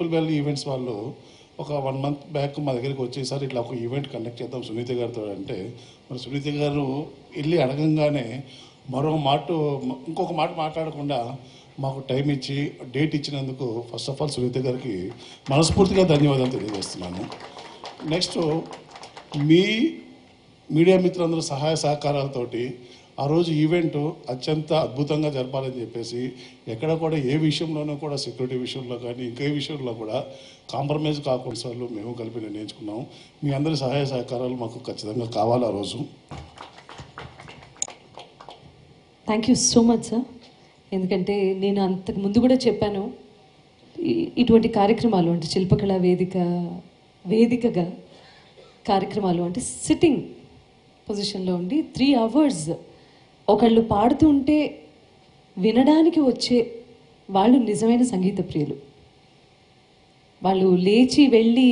Temple valley events వాళ్ళు ఒక one month back మా దగ్గరికి వచ్చేసారి. ఇట్లా ఒక ఈవెంట్ కండక్ట్ చేద్దాం సునీత గారితో అంటే మరి సునీత గారు వెళ్ళి అడగంగానే మరో మాట ఇంకొక మాట మాట్లాడకుండా మాకు టైం ఇచ్చి డేట్ ఇచ్చినందుకు ఫస్ట్ ఆఫ్ ఆల్ సునీత గారికి మనస్ఫూర్తిగా ధన్యవాదాలు తెలియజేస్తున్నాను. నెక్స్ట్ మీ మీడియా మిత్రులందరూ సహాయ సహకారాలతోటి ఆ రోజు ఈవెంట్ అత్యంత అద్భుతంగా జరపాలని చెప్పేసి ఎక్కడ కూడా ఏ విషయంలోనూ కూడా సెక్యూరిటీ విషయంలో కానీ ఇంకే విషయంలో కూడా కాంప్రమైజ్ కాకుండా సార్లు మేము కలిపి నిర్ణయించుకున్నాం. మీ అందరి సహాయ సహకారాలు మాకు ఖచ్చితంగా కావాలి ఆ రోజు. Thank you so much sir ఎందుకంటే నేను అంతకు ముందు కూడా చెప్పాను ఇటువంటి కార్యక్రమాలు అంటే శిల్పకళా వేదిక వేదికగా కార్యక్రమాలు అంటే సిట్టింగ్ పొజిషన్లో ఉండి త్రీ అవర్స్ ఒకళ్ళు పాడుతుంటే వినడానికి వచ్చే వాళ్ళు నిజమైన సంగీత ప్రియులు. వాళ్ళు లేచి వెళ్ళి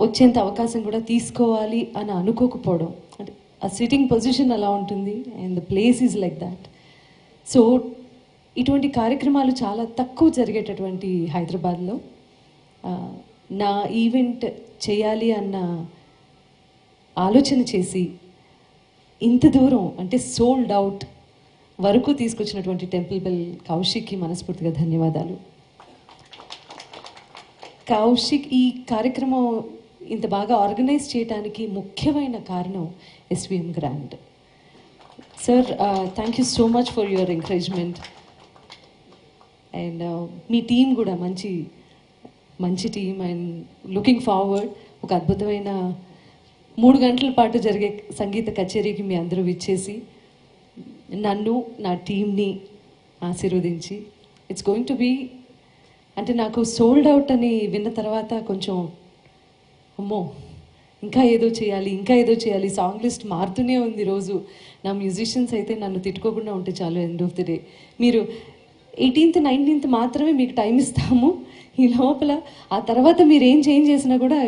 వచ్చేంత అవకాశం కూడా తీసుకోవాలి అని అనుకోకపోవడం. అంటే ఆ సిట్టింగ్ పొజిషన్ అలా ఉంటుంది and the place is like that so ఇటువంటి కార్యక్రమాలు చాలా తక్కువ జరిగేటటువంటి హైదరాబాద్లో. నా ఈవెంట్ చేయాలి అన్న ఆలోచన చేసి ఇంత దూరం అంటే సోల్డ్ అవుట్ వరకు తీసుకొచ్చినటువంటి టెంపుల్ బెల్ కౌశిక్కి మనస్ఫూర్తిగా ధన్యవాదాలు. కౌశిక్ ఈ కార్యక్రమం ఇంత బాగా ఆర్గనైజ్ చేయడానికి ముఖ్యమైన కారణం SVM grand sir thank you so much for your encouragement and me team కూడా మంచి మంచి టీం అండ్ లుకింగ్ ఫార్వర్డ్ ఒక అద్భుతమైన మూడు గంటల పాటు జరిగే సంగీత కచేరీకి మీ అందరూ విచ్చేసి నన్ను నా టీంని ఆశీర్వదించి. ఇట్స్ గోయింగ్ టు బీ అంటే నాకు సోల్డ్ అవుట్ అని విన్న తర్వాత కొంచెం అమ్మో ఇంకా ఏదో చేయాలి ఇంకా ఏదో చేయాలి. సాంగ్ లిస్ట్ మారుతూనే ఉంది రోజు. నా మ్యూజిషియన్స్ అయితే నన్ను తిట్టుకోకుండా ఉంటే చాలు ఎండ్ ఆఫ్ ది డే మీరు ఎయిటీన్త్ నైన్టీన్త్ మాత్రమే మీకు టైం ఇస్తాము. లోపల ఆ తర్వాత మీరు ఏం చేంజ్ చేసినా కూడా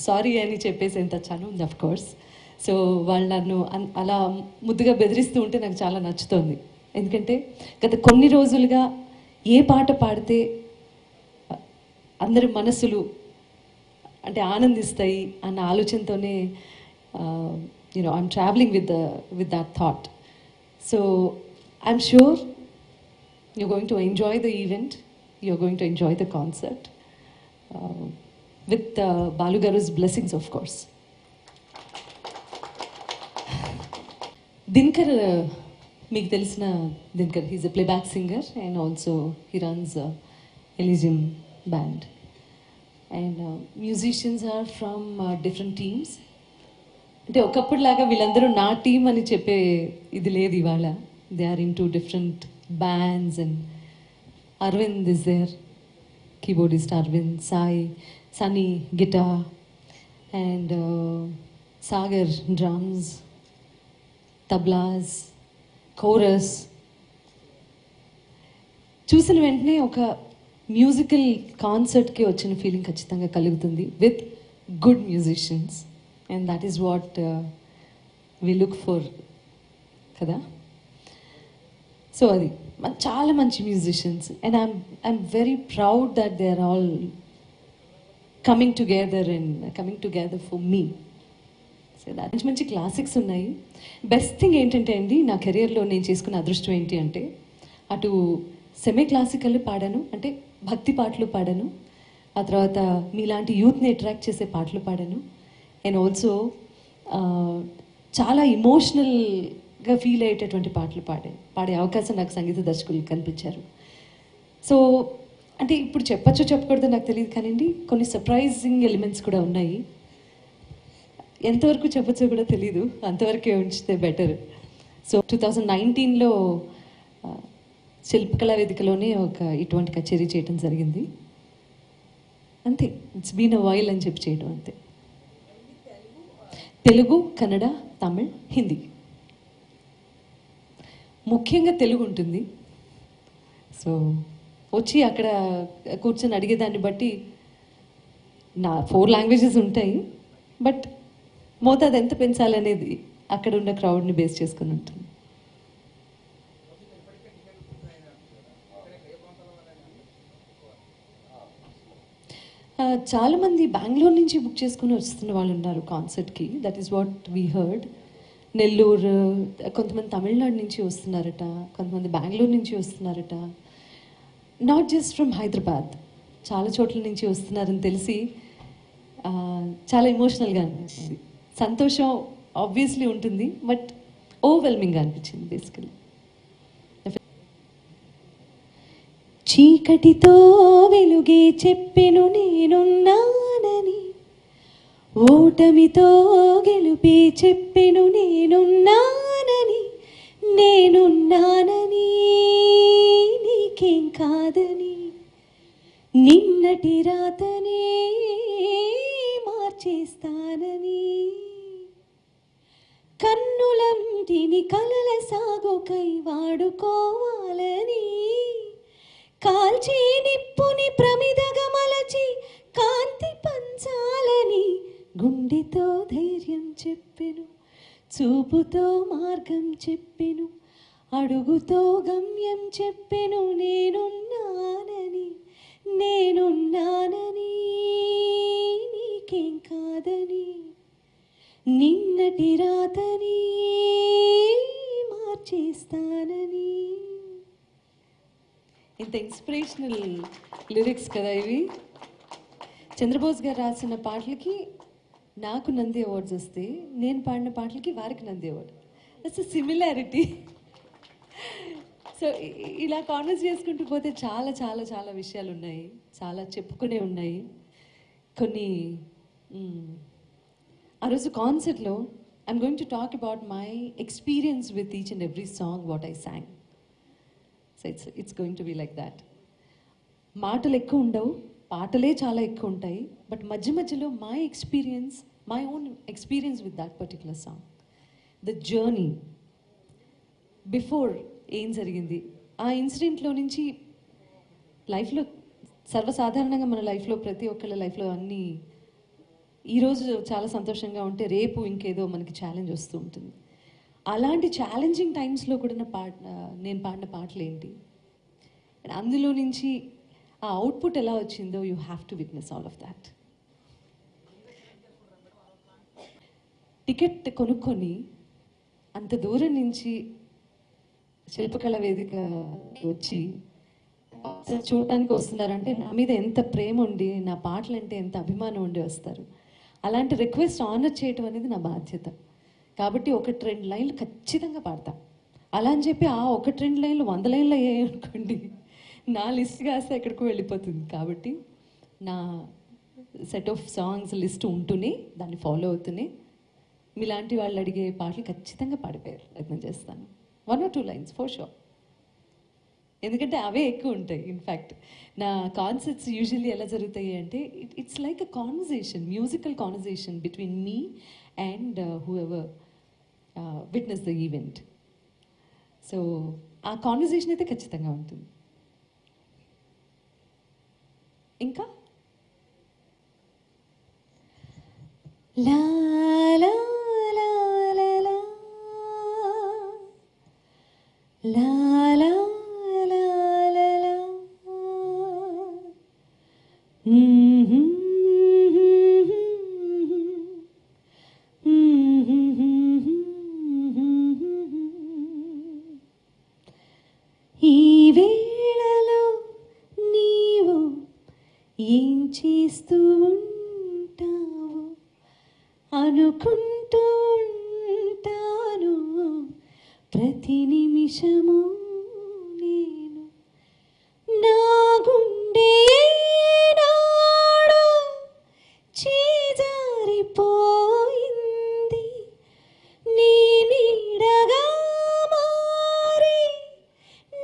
సారీ అని చెప్పేసేంత ఎంత వచ్చాను. అఫ్ కోర్స్ సో వాళ్ళు నన్ను అన్- అలా ముద్దుగా బెదిరిస్తూ ఉంటే నాకు చాలా నచ్చుతోంది. ఎందుకంటే గత కొన్ని రోజులుగా ఏ పాట పాడితే అందరి మనసులు అంటే ఆనందిస్తాయి అన్న ఆలోచనతోనే you know I'm travelling with the with that thought so I'm sure you going to enjoy the event you going to enjoy the concert with బాలుగారుస్ blessings of course Dinakar మీకు తెలిసిన Dinakar he's a playback singer and also he runs ఎలిజిమ్ band and musicians are from different teams అంటే ఒకప్పుడులాగా వీళ్ళందరూ నా team అని చెప్పే ఇది లేదు ఇవాళ. They are in two different bands and Aravind is there keyboardist Aravind Sai Sunny guitar and Sagar drums tablas chorus చూసిన వెంటనే ఒక మ్యూజికల్ కాన్సర్ట్కి వచ్చిన ఫీలింగ్ ఖచ్చితంగా కలుగుతుంది with good musicians and that is what we look for కదా? So అది. చాలా మంచి musicians and I'm I'm very proud that they are all coming together and coming together for me so దాని మంచి మంచి క్లాసిక్స్ ఉన్నాయి. బెస్ట్ థింగ్ ఏంటంటే అండి నా కెరియర్లో నేను చేసుకున్న అదృష్టం ఏంటి అంటే అటు సెమీ క్లాసికల్ పాడాను అంటే భక్తి పాటలు పాడాను. ఆ తర్వాత మీలాంటి యూత్ని అట్రాక్ట్ చేసే పాటలు పాడాను. అండ్ ఆల్సో చాలా గా ఫీల్ అయ్యేటటువంటి పాటలు పాడే పాడే అవకాశం నాకు సంగీత దర్శకులు కనిపించారు సో అంటే ఇప్పుడు చెప్పచ్చో చెప్పకూడదో నాకు తెలియదు కానివ్వండి కొన్ని సర్ప్రైజింగ్ ఎలిమెంట్స్ కూడా ఉన్నాయి. ఎంతవరకు చెప్పచ్చో కూడా తెలీదు అంతవరకే ఉంచితే బెటర్ సో టూ థౌజండ్ నైన్టీన్లో శిల్పకళా వేదికలోనే ఒక ఇటువంటి కచేరీ చేయడం జరిగింది. అంతే ఇట్స్ బీన్ అ వైల్ అని చెప్పి చేయడం అంతే. తెలుగు కన్నడ తమిళ్ హిందీ. ముఖ్యంగా తెలుగు ఉంటుంది. సో వచ్చి అక్కడ కూర్చొని అడిగేదాన్ని బట్టి నా ఫోర్ లాంగ్వేజెస్ ఉంటాయి. బట్ మోతాదు ఎంత పెంచాలనేది అక్కడ ఉన్న క్రౌడ్ని బేస్ చేసుకుని ఉంటుంది. చాలామంది బెంగళూరు నుంచి బుక్ చేసుకుని వస్తున్న వాళ్ళు ఉన్నారు కాన్సర్ట్కి. That is what we heard Nellore కొంతమంది తమిళనాడు నుంచి వస్తున్నారట కొంతమంది బెంగళూరు నుంచి వస్తున్నారట. నాట్ జస్ట్ ఫ్రమ్ హైదరాబాద్ చాలా చోట్ల నుంచి వస్తున్నారని తెలిసి చాలా ఎమోషనల్గా అనిపించింది సంతోషం ఆబ్వియస్లీ ఉంటుంది బట్ ఓవర్వెల్మింగ్గా అనిపించింది బేసికలీ చీకటితో వెలుగే చెప్పెను నేనున్నానని ఓటమితో గెలుపే చెప్పెను నేనున్నానని నేనున్నానని నీకేం కాదని. నిన్నటి రాతనే మార్చేస్తానని. కన్నులంటిని కలల సాగుకై వాడుకోవాలని చూపుతో మార్గం చెప్పెను అడుగుతో గమ్యం చెప్పెను నేనున్నానని నేనున్నానని నీకేం కాదని నిన్నటి రాతని మార్చేస్తానని. ఇంత ఇన్స్పిరేషనల్ లిరిక్స్ కదా ఇవి. చంద్రబోస్ గారు రాసిన పాటలకి నాకు నంది అవార్డ్స్ వస్తే నేను పాడిన పాటలకి వారికి Nandi award. That's similarity so ఇలా కాన్వర్స్ చేసుకుంటూ పోతే చాలా చాలా చాలా విషయాలు ఉన్నాయి. చాలా చెప్పుకునే ఉన్నాయి. కొన్ని ఆ రోజు కాన్సర్ట్లో I'm going to talk about my experience with each and every song what I sang so it's it's going to be like that మాటలు ఎక్కువ ఉండవు. పాటలే చాలా ఎక్కువ ఉంటాయి బట్ మధ్య మధ్యలో my experience my own experience with that particular song the journey before ఏం జరిగింది? ఆ ఇన్సిడెంట్లో నుంచి లైఫ్లో సర్వసాధారణంగా మన లైఫ్లో ప్రతి ఒక్కళ్ళ లైఫ్లో అన్నీ ఈరోజు చాలా సంతోషంగా ఉంటే రేపు ఇంకేదో మనకి ఛాలెంజ్ వస్తూ ఉంటుంది. అలాంటి ఛాలెంజింగ్ టైమ్స్లో కూడా నా పాట నేను పాడిన పాటలు ఏంటి అందులో నుంచి ఆ అవుట్పుట్ ఎలా వచ్చిందో you have to witness all of that. Ticket కొనుక్కొని అంత దూరం నుంచి శిల్పకళ వేదిక వచ్చి చూడటానికి వస్తున్నారంటే నా మీద ఎంత ప్రేమ ఉండి నా పాటలు అంటే ఎంత అభిమానం ఉండి వస్తారు. అలాంటి రిక్వెస్ట్ ఆనర్ చేయటం అనేది నా బాధ్యత. కాబట్టి ఒకటి రెండు లైన్లు ఖచ్చితంగా పాడతా. అలా అని చెప్పి ఆ ఒకటి రెండు లైన్లు వంద లైన్లు అయ్యాయి అనుకోండి. నా లిస్ట్ కాస్తే ఎక్కడికో వెళ్ళిపోతుంది కాబట్టి నా సెట్ ఆఫ్ సాంగ్స్ లిస్ట్ ఉంటూనే దాన్ని ఫాలో అవుతూనే మీలాంటి వాళ్ళు అడిగే పాటలు ఖచ్చితంగా పాడిపోయారు. ప్రయత్నం చేస్తాను. One or two lines for show ఎందుకంటే అవే ఎక్కువ ఉంటాయి. ఇన్ఫ్యాక్ట్ నా కాన్సర్ట్స్ యూజువల్లీ ఎలా జరుగుతాయి అంటే it it's like a conversation musical conversation between me and whoever witness the event so ఆ కాన్వర్జేషన్ అయితే ఖచ్చితంగా ఉంటుంది. ఇంకా? లా నిమిషము నేను నా గుండె నాడు చేజారిపోయింది. నీ నీడగా మారి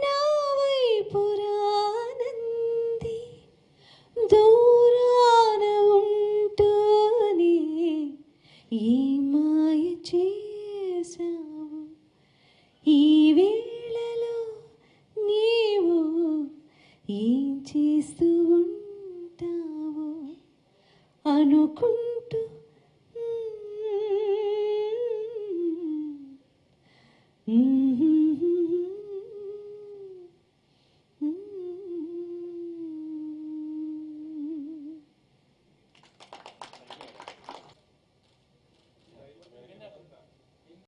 నా వైపు రానంది. దూరాన